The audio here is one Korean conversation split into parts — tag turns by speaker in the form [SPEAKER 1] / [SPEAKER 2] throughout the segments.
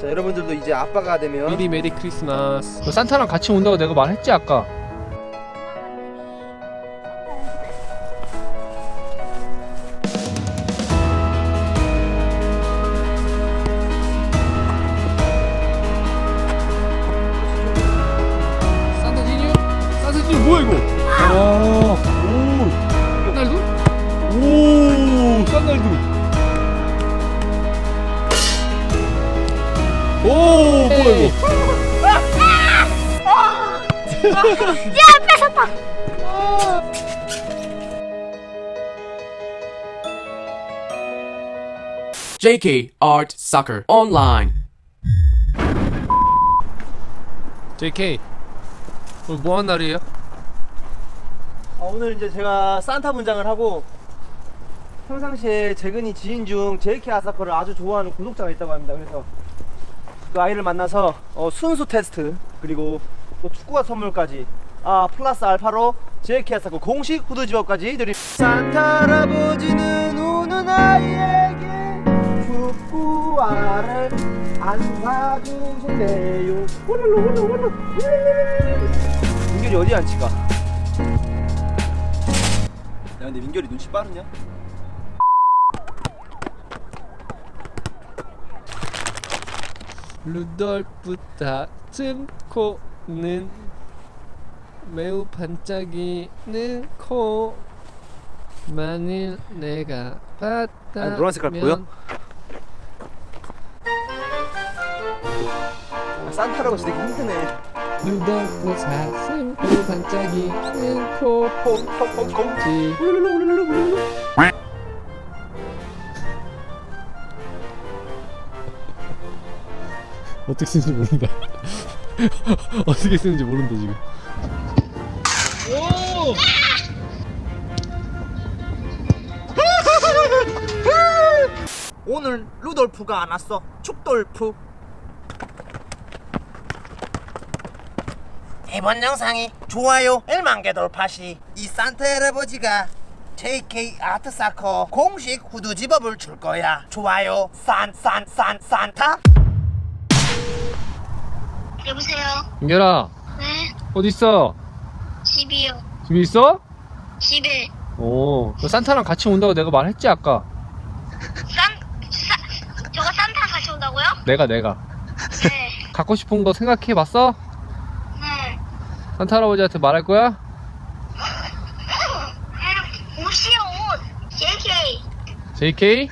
[SPEAKER 1] 자 여러분들도 이제 아빠가 되면
[SPEAKER 2] 미리 메리 크리스마스. 너 산타랑 같이 온다고 내가 말했지 아까.
[SPEAKER 3] JK Art Soccer Online.
[SPEAKER 2] JK 오늘 뭐 한 날이에요?
[SPEAKER 1] 아, 오늘 이제 제가 산타 분장을 하고 평상시에 재근이 지인 중 JK 아사커를 아주 좋아하는 구독자가 있다고 합니다. 그래서 그 아이를 만나서 어, 순수 테스트 그리고 또 축구화 선물까지 아 플러스 알파로 JK 아사커 공식 후드 집업까지 드립니다. 산타 할아버지는 우는 아이에게 축구화를 안 사주신대요. 홀로 홀로 홀로. 민결이 어디 앉히가? 야 근데 민결이 눈치 빠르냐?
[SPEAKER 2] 루돌프 다슴 코는 매우 반짝이는 코 만일 내가 봤다
[SPEAKER 1] 아니, 노란 색깔 보여? 아, 산타 할아버지 되게 힘드네.
[SPEAKER 2] 루돌프 사슴 매우 반짝이는 코
[SPEAKER 1] 콩콩콩콩.
[SPEAKER 2] 지 어떻게 쓰는지 모른다. 어떻게 쓰는지 모른다 지금.
[SPEAKER 1] 오늘 루돌프가 안 왔어. 축돌프
[SPEAKER 4] 이번 영상이 좋아요 1만 개 돌파 시 이 산타 할아버지가 JK 아트사커 공식 후드 집업을 줄 거야. 좋아요 산 산 산 산타.
[SPEAKER 5] 여보세요?
[SPEAKER 2] 민결아
[SPEAKER 5] 네?
[SPEAKER 2] 어딨어?
[SPEAKER 5] 집이요.
[SPEAKER 2] 집에 있어?
[SPEAKER 5] 집에
[SPEAKER 2] 오, 너 산타랑 같이 온다고 내가 말했지 아까.
[SPEAKER 5] 산, 사, 저가 산타 같이 온다고요?
[SPEAKER 2] 내가 내가
[SPEAKER 5] 네.
[SPEAKER 2] 갖고 싶은 거 생각해봤어?
[SPEAKER 5] 네.
[SPEAKER 2] 산타 할아버지한테 말할 거야?
[SPEAKER 5] 옷. JK.
[SPEAKER 2] JK?
[SPEAKER 5] 네.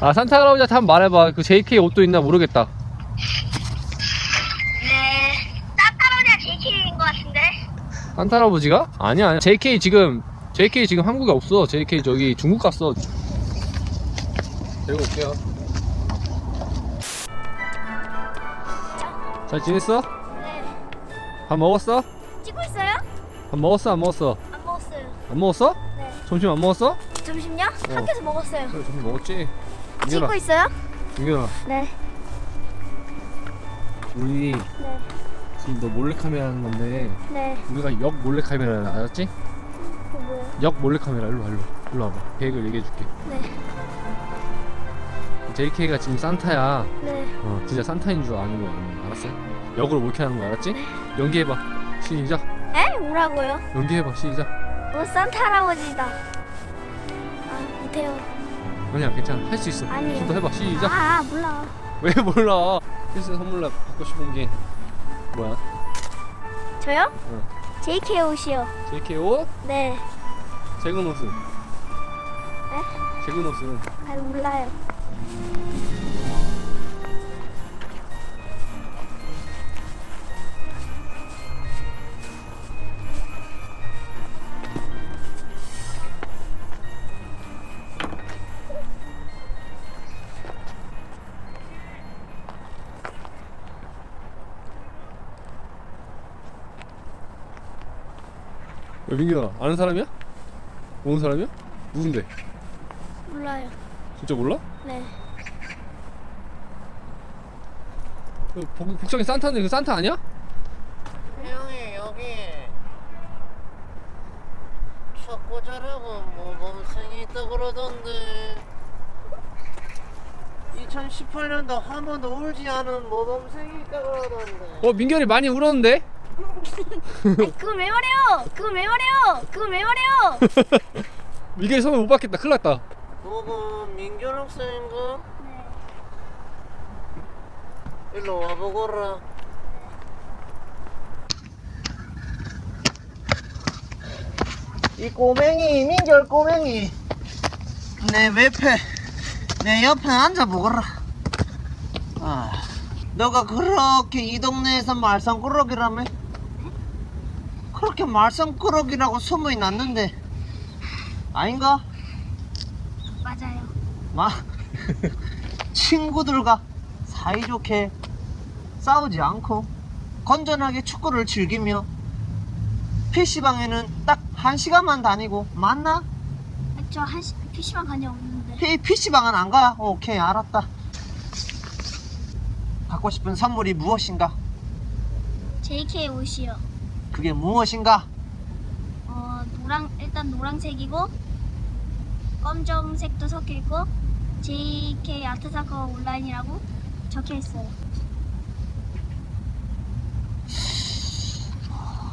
[SPEAKER 2] 아 산타 할아버지한테 한번 말해봐. 그 JK 옷도 있나 모르겠다.
[SPEAKER 5] 네. 따따로냐 JK인 것 같은데?
[SPEAKER 2] 산타 할아버지가? 아니야, 아니야. JK 지금 JK 지금 한국에 없어. JK 저기 중국 갔어. 데리고 올게요. 잘 지냈어?
[SPEAKER 5] 네.
[SPEAKER 2] 밥 먹었어?
[SPEAKER 5] 찍고 있어요?
[SPEAKER 2] 밥 먹었어? 안 먹었어?
[SPEAKER 5] 안 먹었어요.
[SPEAKER 2] 안 먹었어?
[SPEAKER 5] 네.
[SPEAKER 2] 점심 안 먹었어?
[SPEAKER 5] 점심요? 학교에서 먹었어요.
[SPEAKER 2] 그래, 점심 먹었지.
[SPEAKER 5] 찍고 있어요?
[SPEAKER 2] 민결아,
[SPEAKER 5] 네.
[SPEAKER 2] 우리
[SPEAKER 5] 네.
[SPEAKER 2] 지금 너 몰래 카메라 하는 건데
[SPEAKER 5] 네.
[SPEAKER 2] 우리가 역 몰래 카메라 알았지?
[SPEAKER 5] 그 뭐예요?
[SPEAKER 2] 역 몰래 카메라 일로 와 일로 와. 일로 와봐. 계획을 얘기해 줄게.
[SPEAKER 5] 네.
[SPEAKER 2] JK가 지금 산타야.
[SPEAKER 5] 네.
[SPEAKER 2] 어, 진짜 산타인 줄 아는 거야. 응, 알았어? 역으로 몰카하는 거 알았지? 연기해봐. 시작.
[SPEAKER 5] 에? 뭐라고요?
[SPEAKER 2] 연기해봐. 시작.
[SPEAKER 5] 어, 산타 할아버지다. 아, 못해요.
[SPEAKER 2] 아니야, 괜찮아. 할 수 있어.
[SPEAKER 5] 아니에요.
[SPEAKER 2] 좀 더 해봐. 시작.
[SPEAKER 5] 아, 몰라.
[SPEAKER 2] 왜 몰라? 필수 선물로 받고 싶은 게 뭐야?
[SPEAKER 5] 저요?
[SPEAKER 2] 응.
[SPEAKER 5] JK 옷이요.
[SPEAKER 2] JK 옷?
[SPEAKER 5] 네.
[SPEAKER 2] 재근 옷은? 재근 옷은?
[SPEAKER 5] 아, 몰라요.
[SPEAKER 2] 야, 민규야, 아는 사람이야? 모르는 사람이야? 누군데?
[SPEAKER 5] 몰라요.
[SPEAKER 2] 진짜 몰라?
[SPEAKER 5] 네.
[SPEAKER 2] 그 복, 복장이 산타인데 그 산타 아니야?
[SPEAKER 4] 형이 여기 잘하고 모범생이 있다 그러던데 이
[SPEAKER 1] 2018년도 한 번도 울지 않은 모범생이 있다고 하던데.
[SPEAKER 2] 어 민결이 많이 울었는데?
[SPEAKER 5] 그걸 왜 말해요? 그걸 왜 말해요? 그걸 왜 말해요?
[SPEAKER 2] 민결이 선물 못 받겠다 큰일 났다
[SPEAKER 1] 보고 민결 학생인가? 일로 와보거라. 이 꼬맹이 민결 꼬맹이 내 옆에 내 옆에 앉아보거라. 아, 너가 그렇게 이 동네에서 말썽꾸러기라며? 그렇게 말썽꾸러기라고 소문이 났는데 아닌가?
[SPEAKER 5] 맞아요.
[SPEAKER 1] 마 친구들과 사이좋게 싸우지 않고 건전하게 축구를 즐기며 PC방에는 딱 한 시간만 다니고 맞나?
[SPEAKER 5] 저한 PC방 간적 없는데.
[SPEAKER 1] P, PC방은 안 가? 오케이 알았다 갖고 싶은 선물이 무엇인가?
[SPEAKER 5] JK 옷이요.
[SPEAKER 1] 그게 무엇인가?
[SPEAKER 5] 어 노랑 일단 노란색이고 검정색도 섞여 있고 JK 아트사커 온라인이라고 적혀 있어요.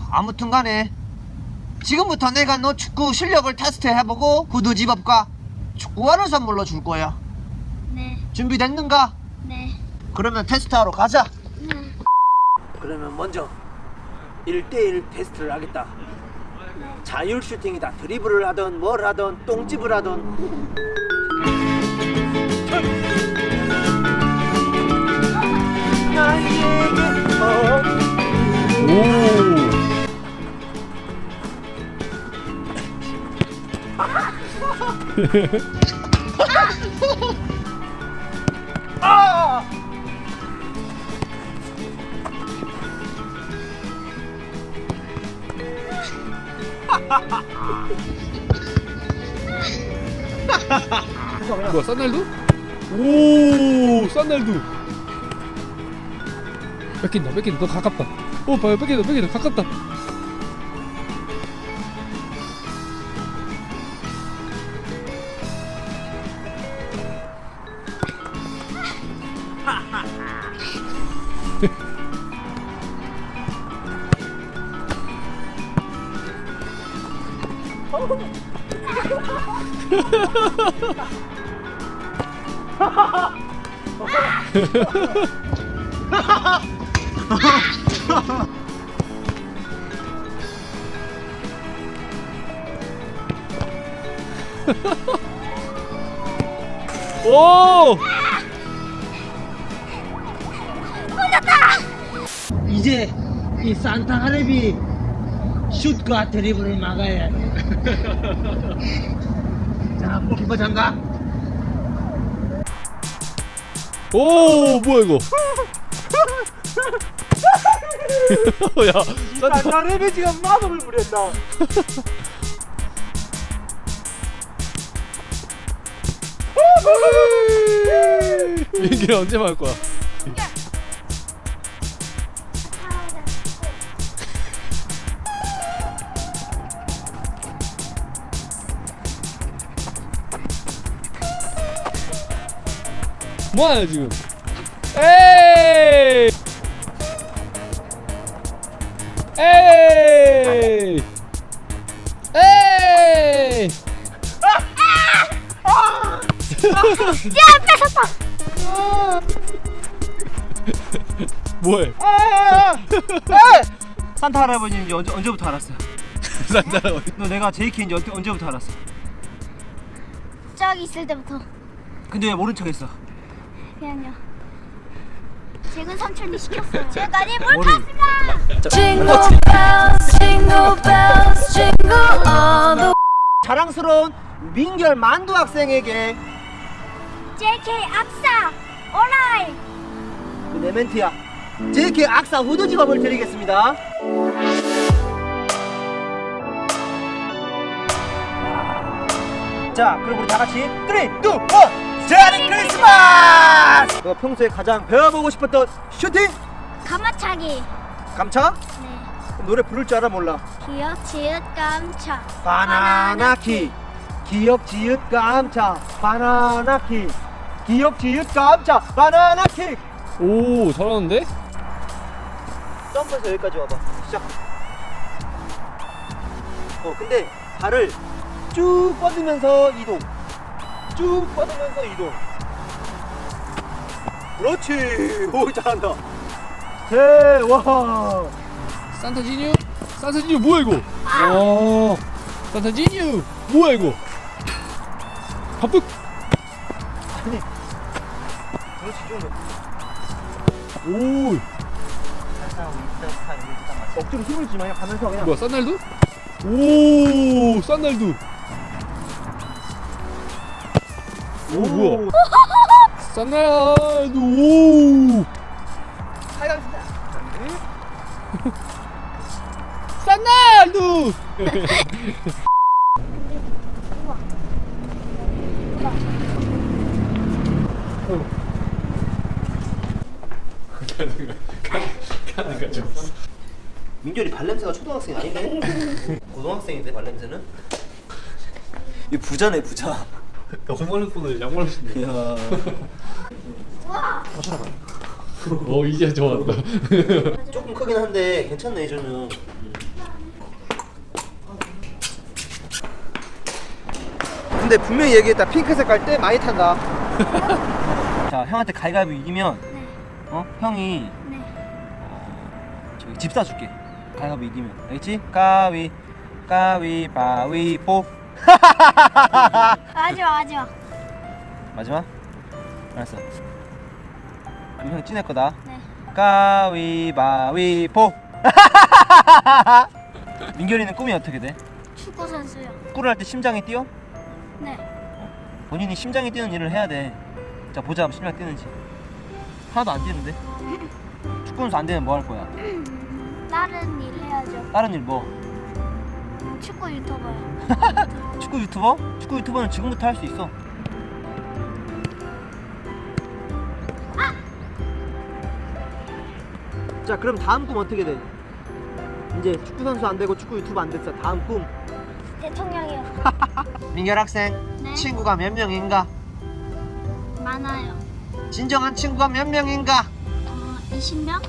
[SPEAKER 1] 아무튼 간에 지금부터 내가 너 축구 실력을 테스트 해보고 구두 집업과 축구화를 선물로 줄 거야
[SPEAKER 5] 네,
[SPEAKER 1] 준비됐는가?
[SPEAKER 5] 네,
[SPEAKER 1] 그러면 테스트하러 가자
[SPEAKER 5] 네.
[SPEAKER 1] 그러면 먼저 1대1 테스트를 하겠다. 자율 슈팅이다. 드리블을 하던 뭘 하던 똥집을
[SPEAKER 2] 어오 뭐야 싼날두? 오 싼날두. 뺏긴다 뺏긴다. 너 가깝다. 오 봐요. 뺏긴다 뺏긴다. 가깝다 오
[SPEAKER 1] 이제 이 산타 할애비 슛과 드리블을 막아야 해. 자, 골키퍼 장갑.
[SPEAKER 2] 오 뭐야 이거 야 싼-
[SPEAKER 1] 산타 할애비 지금 마법을 부렸다.
[SPEAKER 2] 민규 언제 말 거야? 뭐하냐 지금? 에이! 에이! 에이! 뭐해?
[SPEAKER 1] 산타 할아버지인지 언제, 언제부터 알았어?
[SPEAKER 2] 산타라고
[SPEAKER 1] 너 내가 JK인지 언제, 언제부터 알았어?
[SPEAKER 5] 저기 있을 때부터
[SPEAKER 1] 근데 왜 모른 척했어?
[SPEAKER 5] 그냥요. 최근 삼촌이 시켰어요. 뭘
[SPEAKER 1] 뭐를?
[SPEAKER 5] 봤습니다.
[SPEAKER 6] Jingle bells, jingle bells, jingle all the
[SPEAKER 1] 자랑스러운 민결 만두 학생에게
[SPEAKER 5] JK 압사 온라인.
[SPEAKER 1] 그내 멘트야. JK 악사 후드 집업을 드리겠습니다. 자, 그럼 우리 다 같이 3, 2, 1! 제리 크리스마스! 너 평소에 가장 배워보고 싶었던 슈팅?
[SPEAKER 5] 가마차기.
[SPEAKER 1] 감차?
[SPEAKER 5] 네.
[SPEAKER 1] 노래 부를 줄 알아 몰라?
[SPEAKER 5] 기억 지읒 깜차.
[SPEAKER 1] 바나나키 기억 지읒 감차 바나나키 기억 지읒 깜짝 바나나
[SPEAKER 2] 킥오 잘하는데?
[SPEAKER 1] 점프해서 여기까지 와봐 시작 어 근데 발을 쭉 뻗으면서 이동 쭉 뻗으면서 이동. 그렇지. 오 잘한다. 대와.
[SPEAKER 2] 산타지뉴? 산타지뉴 뭐야 이거? 와. 산타지뉴 뭐야 이거? 바쁘
[SPEAKER 1] 그렇지 좀.
[SPEAKER 2] 오.
[SPEAKER 1] 억지로 힘을 주지 마요. 가면서 그냥.
[SPEAKER 2] 뭐야 산날두? 오 산날두 오 뭐야? 산날두 오. 산날두
[SPEAKER 1] 민결이 발냄새가 초등학생이 아니네 고등학생인데 발냄새는? 이 부자네 부자
[SPEAKER 2] 양말 손을 양말 신네.
[SPEAKER 1] 이야.
[SPEAKER 2] 어 이제 좋아한다.
[SPEAKER 1] 조금 크긴 한데 괜찮네 이 정도면 근데 분명히 얘기했다. 핑크색 갈 때 많이 탄다. 자 형한테 가위가위보 이기면
[SPEAKER 5] 네.
[SPEAKER 1] 어? 형이
[SPEAKER 5] 네.
[SPEAKER 1] 저기 집 사줄게. 가위바위보 이기면. 알겠지? 가위 가위바위보
[SPEAKER 5] 맞아 맞아.
[SPEAKER 1] 마지막 알았어 그럼 형이 찐할 거다
[SPEAKER 5] 네.
[SPEAKER 1] 가위바위보 민결이는 꿈이 어떻게 돼?
[SPEAKER 5] 축구 선수요.
[SPEAKER 1] 축구를 할 때 심장이 뛰어?
[SPEAKER 5] 네.
[SPEAKER 1] 본인이 심장이 뛰는 일을 해야 돼. 자 보자 심장 뛰는지. 하나도 안 뛰는데. 축구 선수 안 되면 뭐 할 거야?
[SPEAKER 5] 다른 일 해야죠.
[SPEAKER 1] 다른 일 뭐?
[SPEAKER 5] 축구 유튜버요.
[SPEAKER 1] 축구 유튜버? 축구 유튜버는 지금부터 할 수 있어. 자 그럼 다음 꿈 어떻게 돼? 이제 축구 선수 안 되고 축구 유튜버 안 됐어. 다음 꿈.
[SPEAKER 5] 대통령이요.
[SPEAKER 1] 민결 학생
[SPEAKER 5] 네.
[SPEAKER 1] 친구가 몇 명인가?
[SPEAKER 5] 많아요.
[SPEAKER 1] 진정한 친구가 몇 명인가?
[SPEAKER 5] 어, 20명?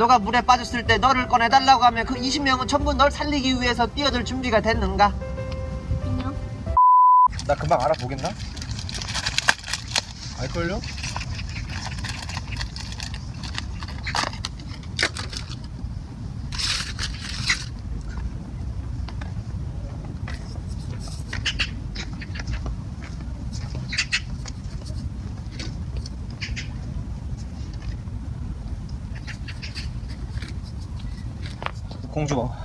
[SPEAKER 1] 너가 물에 빠졌을 때 너를 꺼내달라고 하면 그 20명은 전부 널 살리기 위해서 뛰어들 준비가 됐는가?
[SPEAKER 5] 안녕.
[SPEAKER 1] 나 금방 알아보겠나?
[SPEAKER 2] 알걸요?
[SPEAKER 1] 공주가